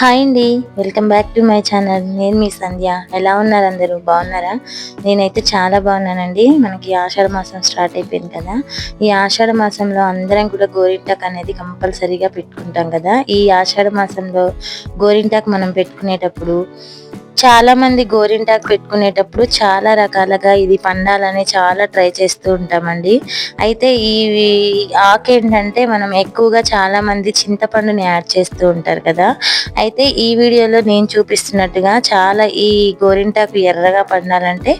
Hi అండి. Welcome back to my channel. నేను మీ సంధ్య. ఎలా ఉన్నారు అందరూ? బాగున్నారా? నేనైతే చాలా బాగున్నానండి. మనకి ఆషాఢ మాసం స్టార్ట్ అయిపోయింది కదా. ఈ ఆషాఢ మాసంలో అందరం కూడా గోరింటాక్ అనేది కంపల్సరీగా పెట్టుకుంటాం కదా. ఈ ఆషాఢ మాసంలో గోరింటాక్ మనం పెట్టుకునేటప్పుడు చాలా మంది గోరింటాకు పెట్టుకునేటప్పుడు చాలా రకాలుగా ఇది పండాలని చాలా ట్రై చేస్తూ ఉంటామండి. అయితే ఈ ఆకు ఏంటంటే మనం ఎక్కువగా చాలా మంది చింతపండుని యాడ్ చేస్తూ ఉంటారు కదా. అయితే ఈ వీడియోలో నేను చూపిస్తున్నట్టుగా చాలా ఈ గోరింటాకు ఎర్రగా పండాలంటే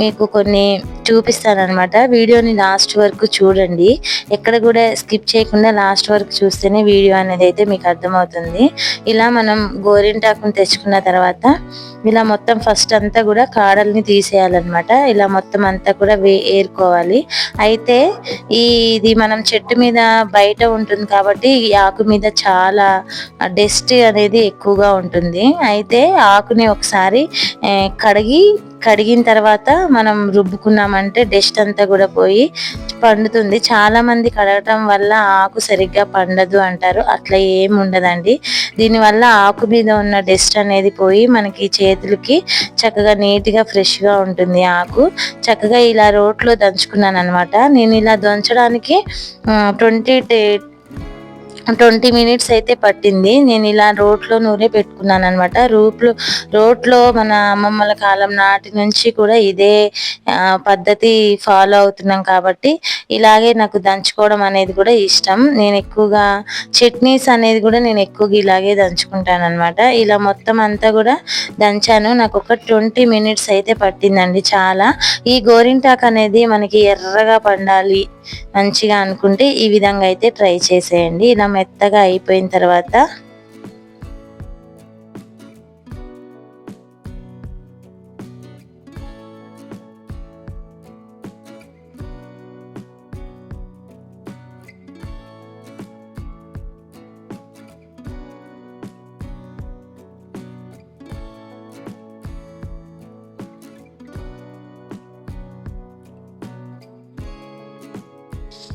మీకు కొన్ని చూపిస్తానమాట వీడియోని లాస్ట్ వరకు చూడండి. ఎక్కడ కూడా స్కిప్ చేయకుండా లాస్ట్ వరకు చూస్తేనే వీడియో అనేది అయితే మీకు అర్థమవుతుంది. ఇలా మనం గోరింటాకుని తెచ్చుకున్న తర్వాత ఇలా మొత్తం ఫస్ట్ అంతా కూడా కాడల్ని తీసేయాలన్నమాట. ఇలా మొత్తం అంతా కూడా వే ఏరుకోవాలి. అయితే ఈ ఇది మనం చెట్టు మీద బయట ఉంటుంది కాబట్టి ఈ ఆకు మీద చాలా డస్ట్ అనేది ఎక్కువగా ఉంటుంది. అయితే ఆకుని ఒకసారి కడిగి కడిగిన తర్వాత మనం రుబ్బుకున్నామంటే డస్ట్ అంతా కూడా పోయి పండుతుంది. చాలా మంది కడగటం వల్ల ఆకు సరిగ్గా పండదు అంటారు. అట్లా ఏమి ఉండదండి. దీనివల్ల ఆకు మీద ఉన్న డస్ట్ అనేది పోయి మనకి చేతులకి చక్కగా నీట్గా ఫ్రెష్గా ఉంటుంది ఆకు. చక్కగా ఇలా రోట్లో దంచుకున్నాను అనమాట నేను ఇలా దంచడానికి ట్వంటీ ట్వంటీ మినిట్స్ అయితే పట్టింది. నేను ఇలా రోట్లో నూనె పెట్టుకున్నాను అనమాట రూట్లో రోట్లో మన అమ్మమ్మల కాలం నాటి నుంచి కూడా ఇదే పద్ధతి ఫాలో అవుతున్నాం కాబట్టి ఇలాగే నాకు దంచుకోవడం అనేది కూడా ఇష్టం. నేను ఎక్కువగా చట్నీస్ అనేది కూడా నేను ఎక్కువగా ఇలాగే దంచుకుంటాను అనమాట ఇలా మొత్తం అంతా కూడా దంచాను. నాకు ఒక ట్వంటీ మినిట్స్ అయితే పట్టిందండి చాలా. ఈ గోరింటాక్ అనేది మనకి ఎర్రగా పండాలి. మంచిగా అనుకుంటే ఈ విధంగా అయితే ట్రై చేసేయండి. ఇలా మెత్తగా అయిపోయిన తర్వాత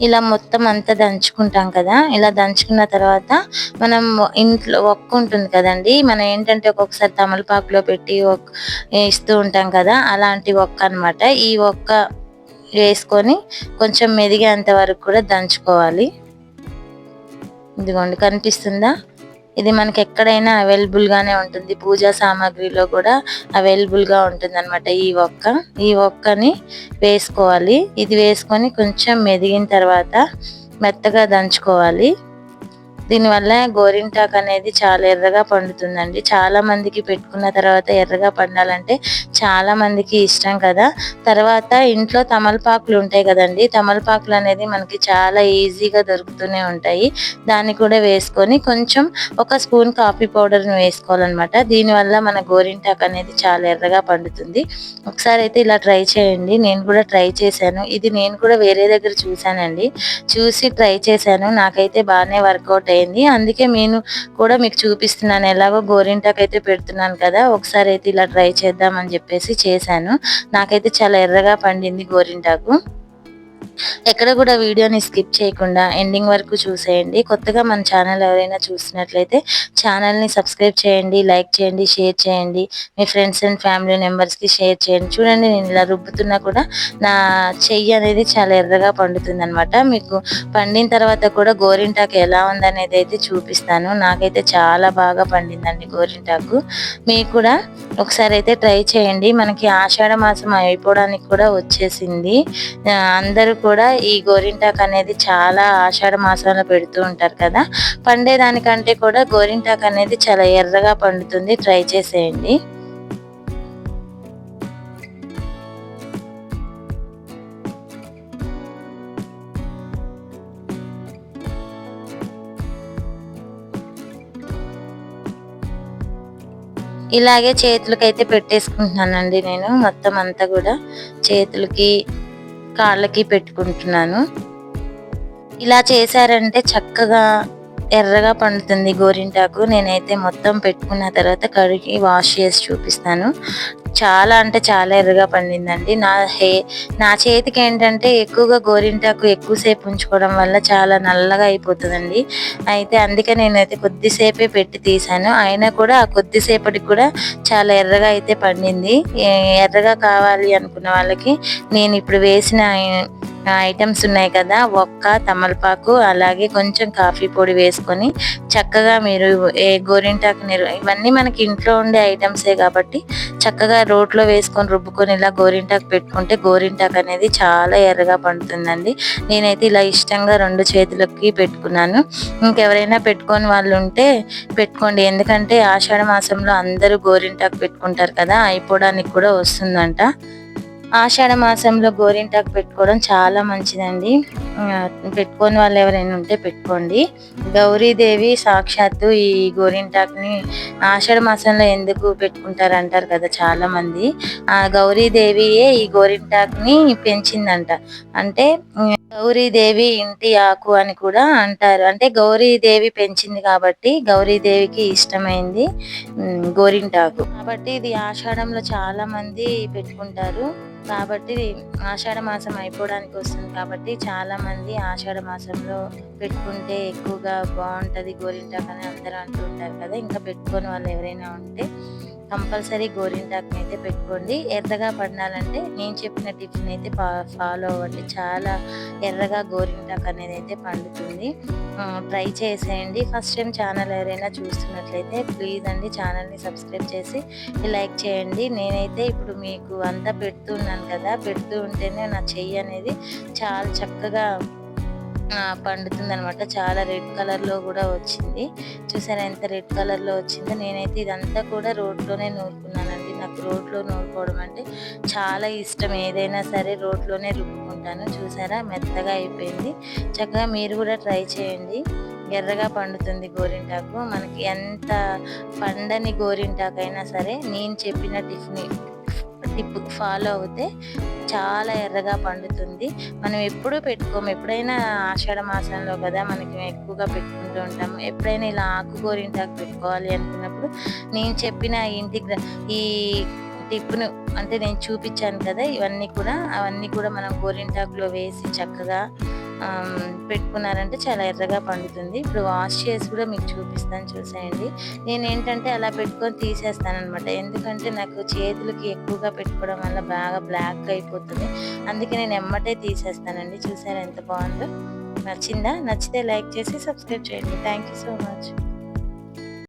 ఇలా మొత్తం అంతా దంచుకుంటాం కదా. ఇలా దంచుకున్న తర్వాత మనం ఇంట్లో ఒక్క ఉంటుంది కదండి. మనం ఏంటంటే ఒక్కొక్కసారి తమలపాకులో పెట్టి ఇస్తూ ఉంటాం కదా. అలాంటి ఒక్క అనమాట ఈ ఒక్క వేసుకొని కొంచెం మెదిగేంత వరకు కూడా దంచుకోవాలి. ఇదిగోండి కనిపిస్తుందా? ఇది మనకి ఎక్కడైనా అవైలబుల్గానే ఉంటుంది. పూజా సామాగ్రిలో కూడా అవైలబుల్గా ఉంటుంది అనమాట ఈ ఒక్క ఈ ఒక్కని వేసుకోవాలి. ఇది వేసుకొని కొంచెం మెదిగిన తర్వాత మెత్తగా దంచుకోవాలి. దీనివల్ల గోరింటాక్ అనేది చాలా ఎర్రగా పండుతుందండి. చాలా మందికి పెట్టుకున్న తర్వాత ఎర్రగా పండాలంటే చాలా మందికి ఇష్టం కదా. తర్వాత ఇంట్లో తమలపాకులు ఉంటాయి కదండి. తమలపాకులు అనేది మనకి చాలా ఈజీగా దొరుకుతూనే ఉంటాయి. దాన్ని కూడా వేసుకొని కొంచెం ఒక స్పూన్ కాఫీ పౌడర్ని వేసుకోవాలన్నమాట. దీనివల్ల మన గోరింటాక్ అనేది చాలా ఎర్రగా పండుతుంది. ఒకసారి అయితే ఇలా ట్రై చేయండి. నేను కూడా ట్రై చేశాను. ఇది నేను కూడా వేరే దగ్గర చూశానండి. చూసి ట్రై చేశాను. నాకైతే బాగానే వర్కౌట్ అయింది అందుకే నేను కూడా మీకు చూపిస్తున్నాను. ఎలాగో గోరింటాకు అయితే పెడుతున్నాను కదా ఒకసారి అయితే ఇలా ట్రై చేద్దామని చెప్పేసి చేశాను. నాకైతే చాలా ఎర్రగా పండింది గోరింటాకు. ఎక్కడ కూడా వీడియోని స్కిప్ చేయకుండా ఎండింగ్ వరకు చూసేయండి. కొత్తగా మన ఛానల్ ఎవరైనా చూసినట్లయితే ఛానల్ని సబ్స్క్రైబ్ చేయండి లైక్ చేయండి షేర్ చేయండి. మీ ఫ్రెండ్స్ అండ్ ఫ్యామిలీ మెంబర్స్కి షేర్ చేయండి. చూడండి నేను ఇలా రుబ్బుతున్నా కూడా నా చెయ్యి అనేది చాలా ఎర్రగా పండుతుంది అనమాట మీకు పండిన తర్వాత కూడా గోరింటాకు ఎలా ఉందనేది అయితే చూపిస్తాను. నాకైతే చాలా బాగా పండిందండి గోరింటాకు. మీకు కూడా ఒకసారి అయితే ట్రై చేయండి. మనకి ఆషాఢ మాసం అయిపోవడానికి కూడా వచ్చేసింది. అందరూ కూడా ఈ గోరింటాక్ అనేది చాలా ఆషాఢ మాసంలో పెడుతూ ఉంటారు కదా. పండేదానికంటే కూడా గోరింటాకు అనేది చాలా ఎర్రగా పండుతుంది. ట్రై చేసేయండి. ఇలాగే చేతులకైతే పెట్టేసుకుంటున్నానండి నేను మొత్తం అంతా కూడా. చేతులకి కాళ్ళకి పెట్టుకుంటున్నాను. ఇలా చేశారంటే చక్కగా ఎర్రగా పండుతుంది గోరింటాకు. నేనైతే మొత్తం పెట్టుకున్న తర్వాత కడిగి వాష్ చేసి చూపిస్తాను. చాలా అంటే చాలా ఎర్రగా పండిందండి. నా హే నా చేతికి ఏంటంటే ఎక్కువగా గోరింటాకు ఎక్కువసేపు ఉంచుకోవడం వల్ల చాలా నల్లగా అయిపోతుందండి. అయితే అందుకే నేనైతే కొద్దిసేపే పెట్టి తీసాను అయినా కూడా ఆ కొద్దిసేపటికి కూడా చాలా ఎర్రగా అయితే పండింది. ఎర్రగా కావాలి అనుకున్న వాళ్ళకి నేను ఇప్పుడు వేసిన ఐటమ్స్ ఉన్నాయి కదా ఒక్క తమలపాకు అలాగే కొంచెం కాఫీ పొడి వేసుకొని చక్కగా మీరు ఏ గోరింటాకు నిర్- ఇవన్నీ మనకి ఇంట్లో ఉండే ఐటమ్సే కాబట్టి చక్కగా రోట్లో వేసుకొని రుబ్బుకొని ఇలా గోరింటాకు పెట్టుకుంటే గోరింటాకు అనేది చాలా ఎర్రగా పండుతుందండి. నేనైతే ఇలా ఇష్టంగా రెండు చేతులకి పెట్టుకున్నాను. ఇంకెవరైనా పెట్టుకొని వాళ్ళు ఉంటే పెట్టుకోండి. ఎందుకంటే ఆషాఢ మాసంలో అందరూ గోరింటాకు పెట్టుకుంటారు కదా అయిపోవడానికి కూడా వస్తుందంట. ఆషాఢ మాసంలో గోరింటాకు పెట్టుకోవడం చాలా మంచిదండి. పెట్టుకొని పెట్టుకోని వాళ్ళు ఎవరైనా ఉంటే పెట్టుకోండి. గౌరీదేవి సాక్షాత్తు ఈ గోరింటాకుని ఆషాఢ మాసంలో ఎందుకు పెట్టుకుంటారు అంటారు కదా చాలా మంది. ఆ గౌరీదేవియే ఈ గోరింటాకుని పెంచిందంట. అంటే గౌరీదేవి ఇంటి ఆకు అని కూడా అంటారు. అంటే గౌరీదేవి పెంచింది కాబట్టి గౌరీదేవికి ఇష్టమైంది గోరింటాకు. కాబట్టి ఇది ఆషాఢంలో చాలా మంది పెట్టుకుంటారు. కాబట్టి ఆషాఢ మాసం అయిపోవడానికి వస్తుంది కాబట్టి చాలా మంది ఆషాఢ మాసంలో పెట్టుకుంటే ఎక్కువగా బాగుంటుంది గోరింటాకని అని అందరూ అంటుంటారు కదా ఇంకా పెట్టుకొని వాళ్ళు ఎవరైనా ఉంటే కంపల్సరీ గోరింటాకుని అయితే పెట్టుకోండి. ఎర్రగా పడాలంటే నేను చెప్పిన టిఫిన్ అయితే ఫాలో అవ్వండి. చాలా ఎర్రగా గోరింటాకు అనేది అయితే పండుతుంది ట్రై చేసేయండి. ఫస్ట్ టైం ఛానల్ ఎవరైనా చూస్తున్నట్లయితే ప్లీజ్ అండి ఛానల్ని సబ్స్క్రైబ్ చేసి లైక్ చేయండి. నేనైతే ఇప్పుడు మీకు అంతా పెడుతున్నాను కదా. పెడుతూ ఉంటేనే నా చెయ్యి అనేది చాలా చక్కగా పండుతుంది అనమాట చాలా రెడ్ కలర్లో కూడా వచ్చింది. చూసారా ఎంత రెడ్ కలర్లో వచ్చిందో. నేనైతే ఇదంతా కూడా రోడ్లోనే నూరుకున్నానండి. నాకు రోడ్లో నూరుకోవడం అంటే చాలా ఇష్టం. ఏదైనా సరే రోడ్లోనే రుబ్బుకుంటాను. చూసారా? మెత్తగా అయిపోయింది. చక్కగా మీరు కూడా ట్రై చేయండి. ఎర్రగా పండుతుంది గోరింటాకు. మనకి ఎంత పండని గోరింటాకు అయినా సరే నేను చెప్పిన టిఫిన్ టిప్ ఫాలో అవుతే చాలా ఎర్రగా పండుతుంది. మనం ఎప్పుడూ పెట్టుకోము. ఎప్పుడైనా ఆషాఢ మాసంలో కదా మనకి ఎక్కువగా పెట్టుకుంటూ ఉంటాము. ఎప్పుడైనా ఇలా ఆకు గోరింటాకు పెట్టుకోవాలి అనుకున్నప్పుడు నేను చెప్పిన ఇంటి ఈ టిప్ను అంటే నేను చూపించాను కదా ఇవన్నీ కూడా అవన్నీ కూడా మనం గోరింటాకులో వేసి చక్కగా పెట్టుకున్నారంటే చాలా ఎర్రగా పండుతుంది. ఇప్పుడు వాష్ చేసి కూడా మీకు చూపిస్తాను చూసేయండి. నేను ఏంటంటే అలా పెట్టుకొని తీసేస్తాను అనమాట ఎందుకంటే నాకు చేతులకి ఎక్కువగా పెట్టుకోవడం వల్ల బాగా బ్లాక్ అయిపోతుంది. అందుకే నేను ఎమ్మటే తీసేస్తానండి. చూసారా ఎంత బాగుందో? నచ్చిందా? నచ్చితే లైక్ చేసి సబ్స్క్రైబ్ చేయండి. Thank you so much